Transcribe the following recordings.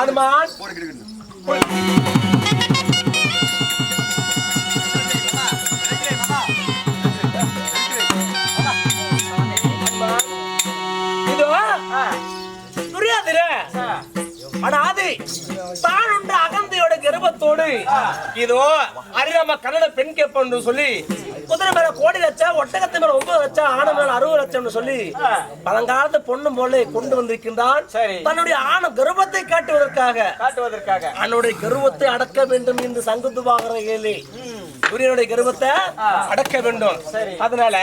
அனுமான். இதோ துரியாதிர அனாதி தான் அகந்தையோட கர்ப்பத்தோடு. இதோ அறியாம கன்னட பெண் கேப்பன்னு சொல்லி குதிரை மேல கோடி லட்சம் ஒட்டகத்து மேல ஒன்பது லட்சம் ஆன மேல அறுபது லட்சம்னு சொல்லி பழங்காலத்து பொண்ணு போல கொண்டு வந்திருக்கின்றான். தன்னுடைய ஆண கர்ப்பத்தை காட்டுவதற்காக. காட்டுவதற்காக. அவனுடைய கருவத்தை அடக்க வேண்டும் என்று சங்குத்து பாக்குறீங்களே சூரியனுடைய கருவத்தை அடக்க வேண்டும். அதனால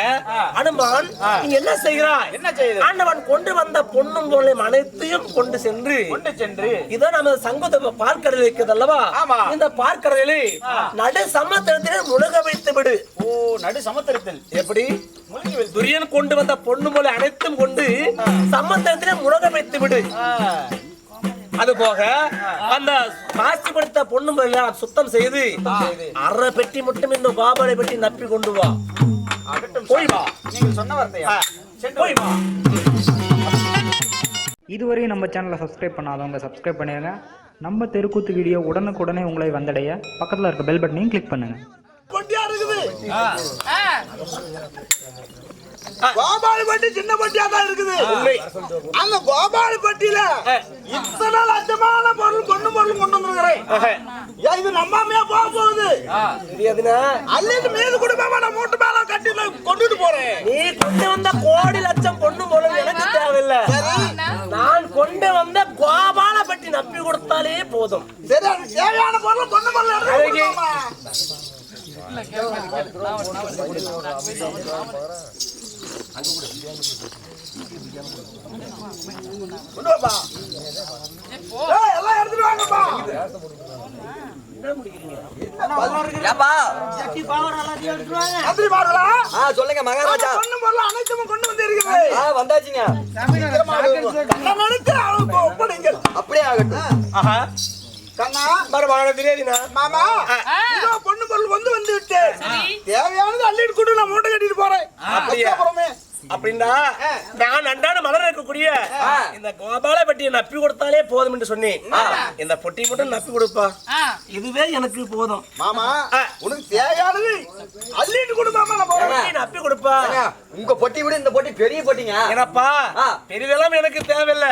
அனுமான் நீ என்ன செய்கிறாய்? என்ன செய்யுது? ஆண்டவன் கொண்டு வந்த பொண்ணும் பொருளையும் அனைத்தையும் கொண்டு சென்று கொண்டு சென்று. இதோ நமது சங்குத பார்க்கடல் இருக்குது அல்லவா. இந்த பார்க்கடலில் நடு சமத்தளத்திலே முழுக வைத்து விடு. ஓ நடு சமுத்திரத்தில். எப்படி? துரியன் கொண்டு வந்த பொண்ணு போல அனைத்தும் கொண்டு சமத்தளத்திலே முழுக வைத்து விடு. அது போக அந்த காட்சி படுத்த பொண்ணு சுத்தம் செய்து செய்து. அரை பெட்டி மட்டும் இந்த பாபாலை பெட்டி நப்பி கொண்டு வா. போய் வா. நீங்கள் சொன்ன வார்த்தையா? சென்று போய் வா. இதுவரையும் நம்ம சேனலை சப்ஸ்கிரைப் பண்ணாதவங்க சப்ஸ்கிரைப் பண்ணிடுங்க நம்ம தெருக்கூத்து வீடியோ உடனுக்குடனே உங்களை வந்தடைய பக்கத்தில் இருக்க பெல் பட்டனையும் கிளிக் பண்ணுங்கள் பொட்டியா இருக்குது? கோபாலி பட்டி சின்ன பட்டியா தான் இருக்குது. அந்த கோபாலி பட்டியில இத்தனை லட்சமான பொருள் பொண்ணு பொருள் கொண்டு வந்துருக்கிறேன். இது நம்பாமையா போக போகுது. அல்லது மீது குடும்பமா நான் மூட்டு மேல கட்டி கொண்டுட்டு போறேன். நீ கொண்டு வந்த கோடி லட்சம் பொண்ணு போல எனக்கு தேவையில்லை. நான் கொண்டு வந்த கோபால பெட்டி நப்பி கொடுத்தாலே போதும். சரி அது தேவையான பொருள் பொண்ணு பொருள் எடுத்து அழகி. எல்லாம் எடுத்துட்டு வாங்கப்பா. சொல்லுங்க மகாராஜா பொண்ணு பொருள் அனைத்தும் கொண்டு வந்து இருக்கிறது ஆ வந்தாச்சுங்க அப்படியே ஆகட்டும் கண்ணா மறுபடியும் தெரியாதுண்ணா மாமா இதோ பொண்ணு பொருள் வந்து வந்து விட்டு தேவையானது அள்ளிட்டு கொண்டு நான் மூட்டை கட்டிட்டு போறேன் அப்படியா? அப்படின்னா நான் அன்றாட மலர் இருக்கக்கூடிய இந்த கோபால பெட்டியை நப்பி கொடுத்தாலே போதும் என்று சொன்னேன். இந்த பொட்டி மட்டும் நப்பி கொடுப்பா. இதுவே எனக்கு போதும். மாமா உனக்கு தேவையானது அள்ளிட்டு கொடு மாமா நான் நப்பி கொடுப்பா. உங்க பொட்டி விட இந்த பொட்டி பெரிய பொட்டிங்க. ஏனப்பா. பெரிதெல்லாம் எனக்கு தேவையில்ல.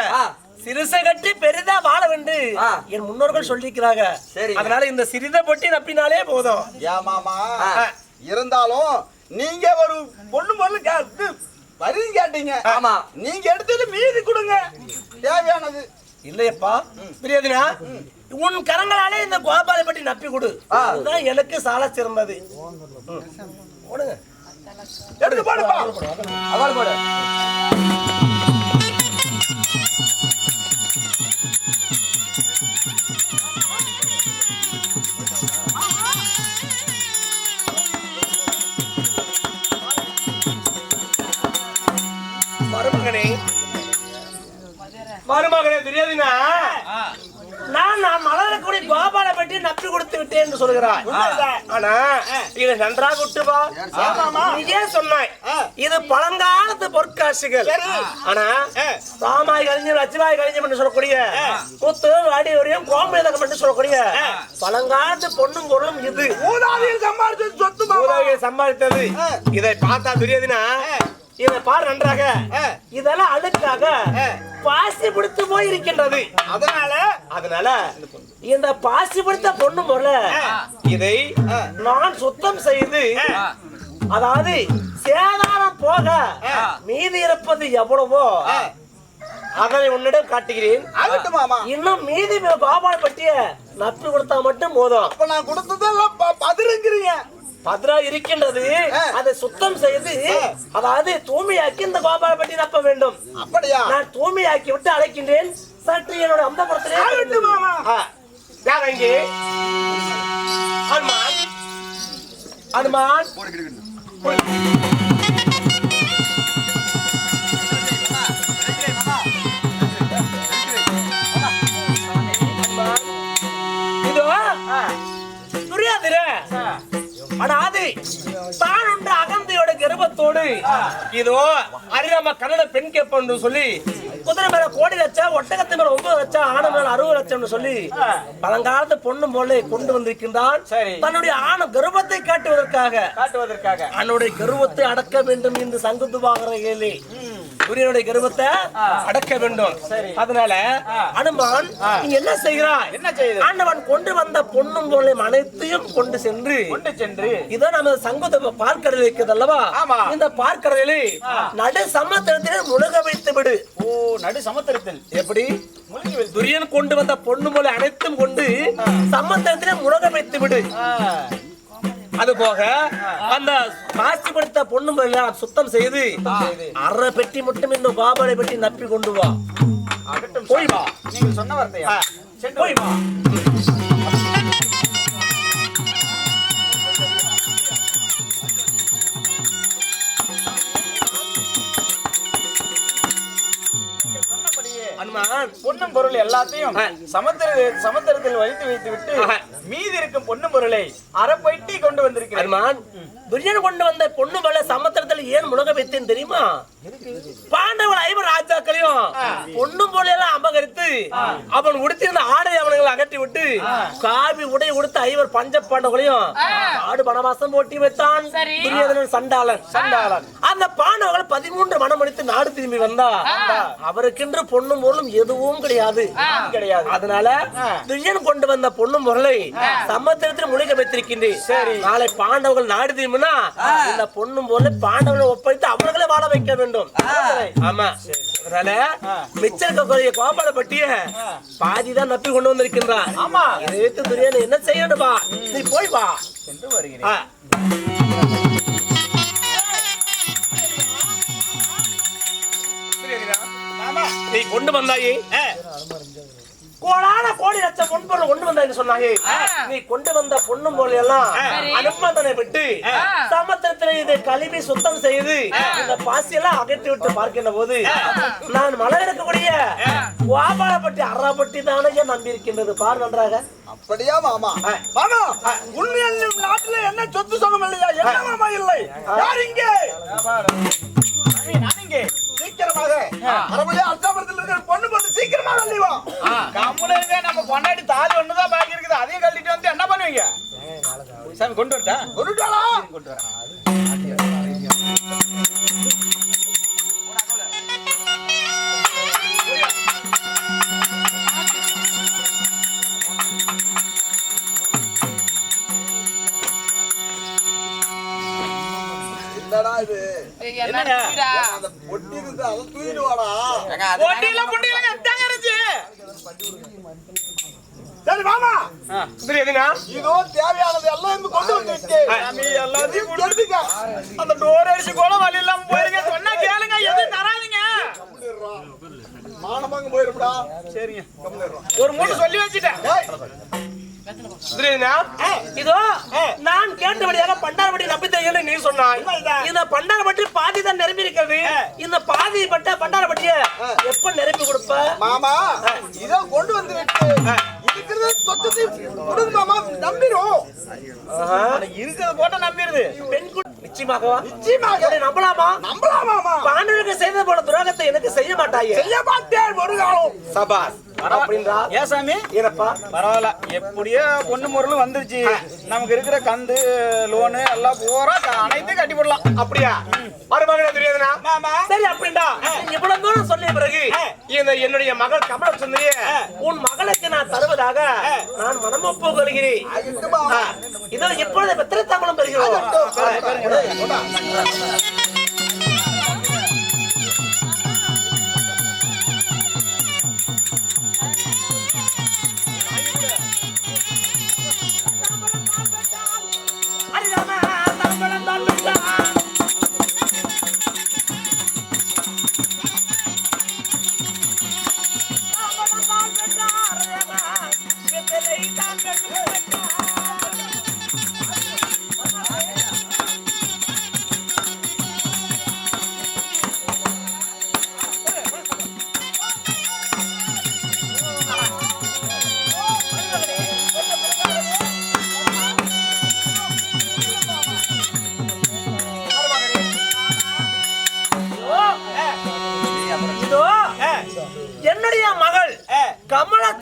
சிறுசை கட்டி பெரிதா வாழ வேண்டு. என் முன்னோர்கள் சொல்லிக்கிறாங்க. அதனால இந்த சிறித பொட்டி நப்பினாலே போதும். ஏன் மாமா ஆ. இருந்தாலும் நீங்க ஒரு பொண்ணு பொருள் கேட்டு வரி கேட்டீங்க. ஆமா. நீங்க எடுத்துட்டு மீதி கொடுங்க. தேவையானது. இல்லையப்பா பிரியாதினா உன் கரங்களாலே இந்த கோபாலை பற்றி நப்பி கொடு. அதுதான் எனக்கு சால சிறந்தது. எடுத்து போடுப்பா. அவாள் போடு. மருமகனே தெரியாதுனா நான் நான் மலரக்கூடிய கோபாலை பற்றி நப்பி கொடுத்து விட்டேன் என்று சொல்கிறாய். ஆனா இதை நன்றாக விட்டுவா நீயே சொன்னாய். இது பழங்காலத்து பொற்காசுகள் ஆனா சாமாய் கழிஞ்சம் லட்சுமாய் கழிஞ்சம் என்று சொல்லக்கூடிய குத்து வாடி வரையும் கோமேதகம் என்று சொல்லக்கூடிய பழங்காலத்து பொண்ணும் பொருளும் இது. மூதாதையில் சம்பாதிச்சது சொத்து சம்பாதித்தது இதை பார்த்தா தெரியாதுன்னா இதை பார் நன்றாக. இதெல்லாம் அழுக்காக பாசி பிடித்து போய் இருக்கின்றது. அதனால அதனால இந்த பாசி பிடித்த பொண்ணு போல இதை நான் சுத்தம் செய்து அதாவது சேதாரம் போக மீதி இருப்பது எவ்வளவோ அதனை உன்னிடம் காட்டுகிறேன். இன்னும் மீதி பாபாள் பற்றிய நப்பி கொடுத்தா மட்டும் போதும். இப்ப நான் கொடுத்ததெல்லாம் ப- பதிருங்கிறீங்க பத்ரா இருக்கின்றது. அதை சுத்தம் செய்து அதாவது தூய்மையாக்கி இந்த கோபால பட்டி நப்ப வேண்டும். அப்படியா? நான் தூய்மையாக்கி விட்டு அழைக்கின்றேன். சற்று என்னோட அம்பபுரத்திலே அனுமான். அனுமான். தான் அகந்தையோட கர்ப்பத்தோடு இதோ அரியாம கன்னட பெண் கேப்பன்னு சொல்லி குதிரை மேல கோடி லட்சம் ஒட்டகத்து மேல ஒன்பது லட்சம் ஆணை மேல அறுபது லட்சம்னு சொல்லி பழங்காலத்து பொண்ணு போல கொண்டு வந்திருக்கின்றான். தன்னுடைய ஆண கர்ப்பத்தை காட்டுவதற்காக. காட்டுவதற்காக. அவனுடைய கர்வத்தை அடக்க வேண்டும் என்று சங்குத்து பாக்குற ஏழு துரியனுடைய கர்வத்தை அடக்க வேண்டும். அதனால அனுமான் நீ என்ன செய்கிறாய்? என்ன செய்யுது? ஆண்டவன் கொண்டு வந்த பொண்ணும் பொருளையும் அனைத்தையும் கொண்டு சென்று கொண்டு சென்று. இதோ நமது சங்குத பார்க்கடல் இருக்கிறது அல்லவா. இந்த பார்க்கடலில் நடு சமத்தளத்திலே முழுக வைத்து விடு. ஓ நடு சமுத்திரத்தில். எப்படி? துரியன் கொண்டு வந்த பொண்ணு போல அனைத்தும் கொண்டு சமத்தளத்திலே முழுக வைத்து விடு. அது போக அந்த காட்சி படுத்த பொண்ணு சுத்தம் செய்து. அரை பெட்டி மட்டும் இந்த பாபாலை பெட்டி நப்பி கொண்டு வா. போய் வா. நீங்கள் சொன்ன வார்த்தையா? போய் வா. பொன்னும் பொருள் எல்லாத்தையும். சமுத்திர சமுத்திரத்தில் வைத்து வைத்து விட்டு. மீதி இருக்கும் பொன்னும் பொருளை அரை பெட்டி கொண்டு வந்திருக்கிறேன். துரியன் கொண்டு வந்த பொண்ணு மேல சமுத்திரத்தில் ஏன் முழுக வைத்தேன் தெரியுமா? பாண்டவன் ஐவர் ராஜாக்களையும் பொண்ணும் போல எல்லாம் அபகரித்து அவன் உடுத்திருந்த ஆடை அவனை அகற்றி விட்டு காவி உடை உடுத்த ஐவர் பஞ்ச பாண்டவர்களையும் ஆடு வனவாசம் போட்டி வைத்தான். துரியோதனன் சண்டாளன். சண்டாளன். அந்த பாண்டவர்கள் பதிமூன்று மனம் முடித்து நாடு திரும்பி வந்தா அவருக்கென்று பொண்ணும் பொருளும் எதுவும் கிடையாது. கிடையாது. அதனால துரியன் கொண்டு வந்த பொண்ணும் பொருளை சமுத்திரத்தில் முழுக வைத்திருக்கின்றேன் சரி. நாளை பாண்டவர்கள் நாடு திரும்பினா இந்த பொண்ணும் பொருளை பாண்டவர்களை ஒப்படைத்து அவர்களை வாழ வைக்க வேண்டும். ஆமா. அதனால மிச்சம் இருக்கக்கூடிய கோபால பட்டிய பாதிதான் நப்பி கொண்டு வந்திருக்கின்றான். ஆமா. இதை வைத்து துரியன் என்ன செய்யணும்பா? நீ போய் வா. சென்று வருகிறேன். நீ கொண்டு வந்தாயே? கோடான கோடி லட்சம் பொன்பொருள் கொண்டு வந்தாய் சொன்னாயே. நீ கொண்டு வந்த பொண்ணும் போல எல்லாம் அனுமதனை விட்டு சமுத்திரத்தில் இதை கழுவி சுத்தம் செய்து இந்த பாசியெல்லாம் அகற்றி விட்டு பார்க்கின்ற போது நான் மலை இருக்கக்கூடிய வாபாளப்பட்டி அறாப்பட்டி தானே நம்பி இருக்கின்றது பார் நன்றாக. அப்படியா மாமா? மாமா உண்மையில் நாட்டுல என்ன சொத்து சுகம் இல்லையா? என்ன மாமா இல்லை? யார் இங்கே? நான் இங்கே. சீக்கிரமாக அரபுலே அர்த்தாபுரத்தில் இருக்கிற பொண்ணு பொண்ணு சீக்கிரமாக அள்ளிவா கொண்டாடி தாலி ஒண்ணுதான் பாக்கி இருக்குது. அதையும் கழட்டிட்டு வந்து என்ன பண்ணுவீங்க? சாமி கொண்டு வரட்டா? கொண்டுட்டாளா? கொண்டு வரேன் என்னடா இது? என்னங்க? அந்த பொட்டி இருக்கு அதை தூக்கிட்டு வாடா. போட்டியில போட்டியில எத்தாங்க இருந்துச்சு சரி மாமா புரியுதுனா இதோ தேவையானது எல்லாம் இங்க கொண்டு வந்து விட்டேன் எல்லாத்தையும் நீ எடுத்துக்க. அந்த டோர் அடிச்சு கூட வழி இல்லாம போயிருங்க. சொன்னா கேளுங்க எதுவும் தராதீங்க. மானமாங்க போயிருப்படா சரிங்க. ஒரு மூணு சொல்லி வச்சுட்டேன். இதோ நான் கேட்டபடியாக பண்டாரப்பட்டி நம்பி தையல் நீ சொன்னாய் இந்த பண்டாரப்பட்டி பாதி தான் நிரம்பி இருக்கிறது இந்த பாதி பட்ட பண்டாரப்பட்டிய எப்ப நிரப்பி கொடுப்ப? மாமா இதோ கொண்டு வந்து விட்டு. இருக்கிறத போட்ட நம்பிடுது பெண் நிச்சயமாகவா? நிச்சயமாக. நம்பலாமா? நம்பலாம் மாமா. பாண்டவருக்கு செய்த போல துரோகத்தை எனக்கு செய்ய மாட்டாயே. செய்ய மாட்டேன் ஒரு காலம். சபாஸ் அப்படின்றா? ஏன் சாமி? ஏனப்பா பரவாயில்ல. எப்படியோ பொண்ணு முறையில் வந்துருச்சு. நமக்கு இருக்கிற கந்து லோனு எல்லாம் பூரா அனைத்தையும் கட்டி போடலாம். அப்படியா? மருமகன தெரியாதுனா. சரி அப்படின்டா இவ்வளவு தூரம் சொல்லிய பிறகு இந்த என்னுடைய மகள் கமல சுந்தரிய உன் மகளுக்கு நான் தருவதாக நான் மாமா. ஆ, இதோ இப்பொழுது பெத்திர தாமலம் பெறுகிறோம்.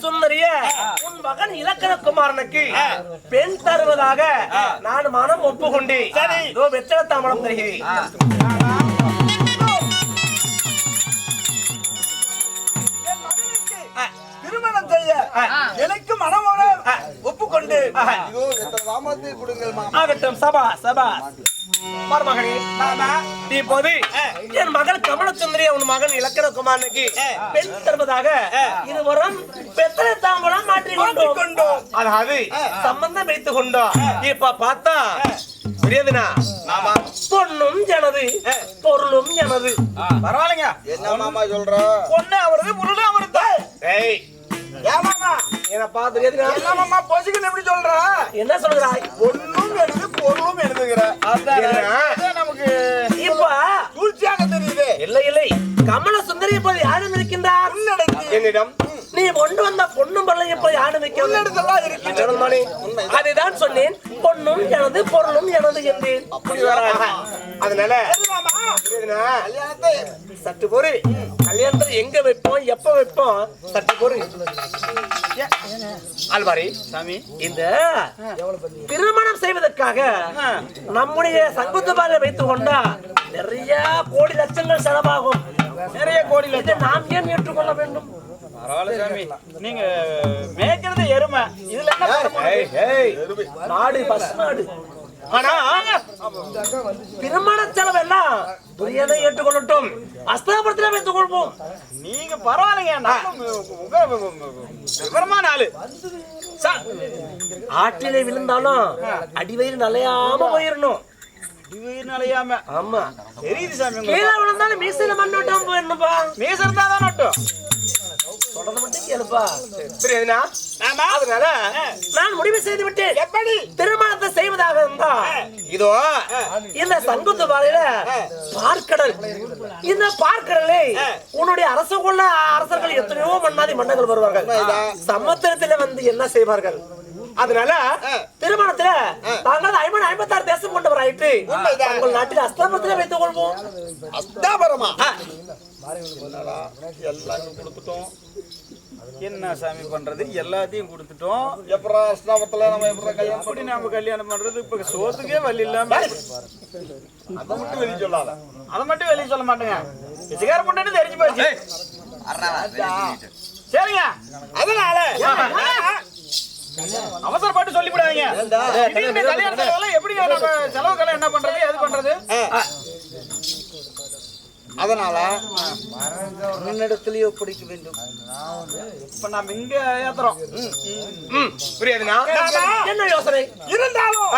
இருக்கக்கூடிய உன் மகன் இலக்கணகுமாரனுக்கு பெண் தருவதாக நான் மனம் ஒப்புக்கொண்டு சரி. இதோ வெத்தலை தாமரம் தருகிறேன். திருமணம் செய்ய எனக்கு மனமோட எத்தனை தாமதத்தை கொடுங்கள் மாமா. ஆகட்டும் சபா சபா. மருமகனே இப்போது என் மகன் கமலச்சந்திரி உன் மகன் இலக்கணகுமாரனுக்கு பெண் தருவதாக இருவரும் பெத்தனை தாம்பலம் மாற்றி கொண்டோம் அதாவது சம்பந்தம் வைத்துக் கொண்டோம். இப்ப பார்த்தா புரியுதுனா பொண்ணும் எனது பொருளும் எனது. பரவாயில்லைங்க. என்ன மாமா சொல்ற? பொண்ணு அவரது பொருள் அவருக்கு ஏய் ஏன் மாமா என்ன பார்த்து எதுனா என்ன மாமா பொசுக்குன்னு எப்படி சொல்ற? என்ன சொல்கிறாய் பொண்ணும் எழுது பொருளும் எழுதுகிற என்ன? நமக்கு இப்ப சூழ்ச்சியாக தெரியுது. இல்லை இல்லை. கமல சுந்தரி இப்போது யாரும் இருக்கின்றார் என்னிடம் நீ கொண்டு வந்த பொண்ணும் பிள்ளை இப்போது யாரும் இருக்கின்றது. அதுதான் சொன்னேன். பொண்ணும் எனது பொருளும் எனது என்றேன். அதனால சற்று பொறு. கல்யாணத்தை எங்க வைப்போம் எப்ப வைப்போம்? சற்று பொறு. அல்வாரி சாமி. இந்த திருமணம் செய்வதற்காக நம்முடைய சங்குத்துபாக வைத்துக் கொண்டா நிறைய கோடி லட்சங்கள் செலவாகும். நிறைய கோடி இதை நாம் ஏன் ஏற்றுக்கொள்ள வேண்டும்? நீங்க மேய்க்கிறது எருமை. இதுல நாடு பஸ் நாடு. ஆனா திருமண செலவு எல்லாம் துரியனை ஏற்றுக்கொள்ளட்டும். அஸ்தாபுரத்தில் வைத்துக் கொள்வோம் நீங்க பரவாயில்லைங்க. விவரமான ஆளு. ஆற்றிலே விழுந்தாலும் அடிவயிறு நலையாம போயிடணும் நிலையாம. ஆமா. தெரியுது சாமி உங்களுக்கு. கீழே விழுந்தாலும் மீசையில மண்ணோட்டம் போயிடணும்பா மீச இருந்தா தான் நட்டும் புரியுதுனா அதனால நான் முடிவு செய்து விட்டேன் எப்படி? திருமணத்தை செய்வதாக இருந்தா இதோ இந்த சங்குத்து பாறையில பார்க்கடல். இந்த பார்க்கடலை உன்னுடைய அரச கொள்ள அரசர்கள் எத்தனையோ மன்னாதி மன்னர்கள் வருவார்கள். சமுத்திரத்துல வந்து என்ன செய்வார்கள்? அதனால திருமணத்துல தாங்கள் ஐம்பது ஐம்பத்தாறு தேசம் கொண்டவராயிற்று உங்கள் நாட்டில் அஸ்தாபத்துல வைத்துக் கொள்வோம். அஸ்தாபரமா? எல்லாம் கொடுத்துட்டோம். என்ன சாமி பண்றது? எல்லாத்தையும் கொடுத்துட்டோம். எப்படா அஸ்தாபத்துல நம்ம எப்படா கல்யாணம் எப்படி நாம கல்யாணம் பண்றது? இப்ப சோத்துக்கே வழி இல்லாம அதை மட்டும் வெளியே சொல்லாத. அதை மட்டும் வெளியே சொல்ல மாட்டேங்க. பிச்சைக்கார பொண்ணு தெரிஞ்சு போச்சு. சரிங்க. அதனால அவசரப்பட்டு சொல்லிவிடாதீங்க. எப்படி நம்ம செலவுக்கெல்லாம் என்ன பண்றது? அதனால முன்னிடத்திலேயே பிடிக்க வேண்டும். இப்ப நாம இங்க ஏத்துறோம். புரியாதுனா என்ன யோசனை? இருந்தாலும்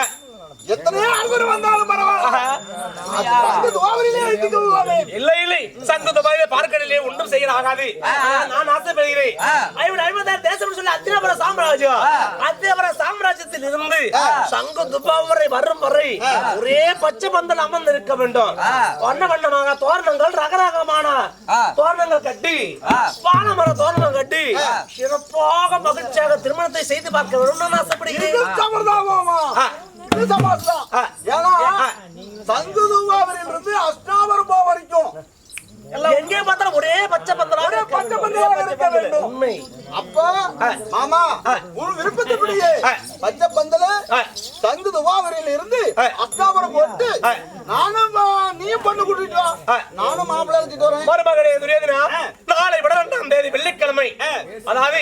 எத்தனையோ ஆள்வர் வந்தாலும் பரவாயில்ல. அந்த துவாவரிலே வைத்துக் கொள்வானே இல்லை இல்லை. சங்கத்த பாயில பார்க்கடலே ஒன்றும் செய்ய ஆகாது நான் ஆசைப்படுகிறேன். ஐம்பது ஐம்பதாயிரம் தேசம் சொல்லி அத்தியபுர சாம்ராஜ்யம். அத்தியபுர சாம்ராஜ்யத்தில் இருந்து சங்கு துப்பாம் வரை வரும் வரை ஒரே பச்சை பந்தல் அமர்ந்து இருக்க வேண்டும் வண்ண வண்ணமாக தோரணங்கள் ரகரகமான தோரணங்கள் கட்டி பானமர தோரணம் கட்டி சிறப்பாக மகிழ்ச்சியாக திருமணத்தை செய்து பார்க்க வேண்டும் நான் இது ஆசைப்படுகிறேன் ஆ. ஏன்னா ஆ. சங்கு துவாவரில் இருந்து அஷ்டாவரம் போ வரைக்கும் எங்கே பார்த்தாலும் ஒரே பச்சை பந்தலாக ஒரே பச்சை இருக்க வேண்டும். உண்மை. அப்ப மாமா உன் விருப்பத்தின்படியே பச்சை பந்தல சங்கு துவாவரில் இருந்து அஷ்டாவரம் போட்டு நானும் நீயும் பொண்ணு கூட்டிட்டு நானும் மாப்பிள்ளை அழைச்சிட்டு வரேன். மருமகளே துரியோதனா நாளை விட இரண்டாம் தேதி வெள்ளிக்கிழமை அதாவது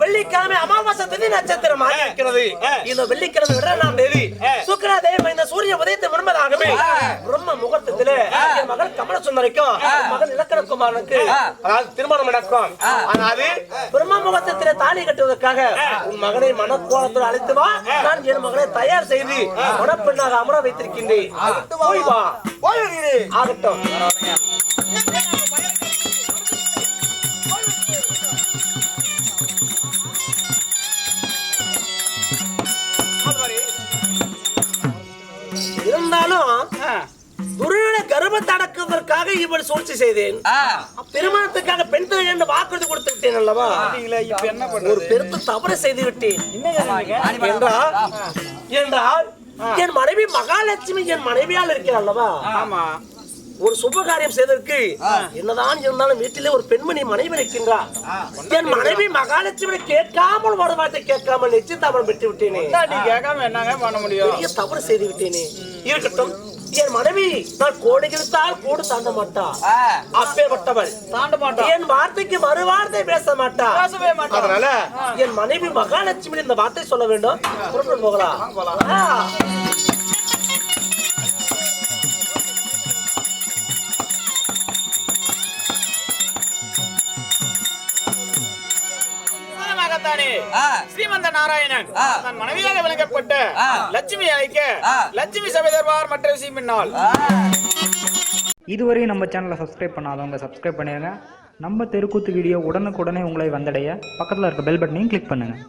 வெள்ளிக்கிழமை அமாவாசை திதி நட்சத்திரம் இருக்கிறது இந்த வெள்ளிக்கிழமை இரண்டாம் தேதி சுக்கிர இந்த சூரிய உதயத்தை முன்பதாகவே பிரம்ம முகூர்த்தத்திலே என் மகள் கமல சுந்தரிக்கும் மகன் இலக்கணகுமாரனுக்கு அதாவது திருமணம் நடக்கும். அதாவது பிரம்ம முகூர்த்தத்திலே தாலி கட்டுவதற்காக உன் மகனை மனக்கோலத்தில் அழைத்து வா. நான் என் மகனை தயார் செய்து மணப்பெண்ணாக அமர வைத்திருக்கின்றேன். போய் வா. போய். ஆகட்டும். கர்ப்பத்தை அடக்குவதற்காக இவள் சூழ்ச்சி செய்தேன். திருமணத்துக்காக பெண் தொழில் என்று வாக்குறுதி கொடுத்து விட்டேன் அல்லவா? இல்ல இப்ப என்ன ஒரு பெருத்த தவறு செய்து விட்டேன்? என்றால் என்றால் என் மனைவி மகாலட்சுமி என் மனைவியால் இருக்கிறாள் அல்லவா? ஆமா. ஒரு சுப காரியம் செய்ததற்கு என்னதான் இருந்தாலும் வீட்டிலே ஒரு பெண்மணி மனைவி இருக்கின்றார் என் மனைவி மகாலட்சுமி கேட்காமல் ஒரு வார்த்தை கேட்காமல் நிச்சயதாமம் பெற்று விட்டேனே. நீ கேட்காம என்னங்க பண்ண முடியும்? பெரிய தவறு செய்து விட்டேனே. இருக்கட்டும். என் மனைவி நான் கோடி கிழித்தால் கூடு தாண்ட மாட்டா. அப்பேற்பட்டவள் தாண்ட மாட்டோம் என் வார்த்தைக்கு மறு வார்த்தை பேச மாட்டா. பேசவே மாட்டோம் அதனால என் மனைவி மகாலட்சுமி இந்த வார்த்தை சொல்ல வேண்டும். புறப்பட்டு போகலாம். மகத்தானே ஸ்ரீமந்த நாராயணன். தன் மனைவியாக விளக்கப்பட்ட லட்சுமி அழைக்க லட்சுமி சபை தருவார் மற்ற விஷயம் பின்னால். இதுவரையும் நம்ம சேனலை சப்ஸ்கிரைப் பண்ணாதவங்க சப்ஸ்கிரைப் பண்ணிடுங்க நம்ம தெருக்கூத்து வீடியோ உடனுக்குடனே உங்களை வந்தடைய. பக்கத்தில் இருக்க பெல் பட்டனையும் கிளிக் பண்ணுங்கள்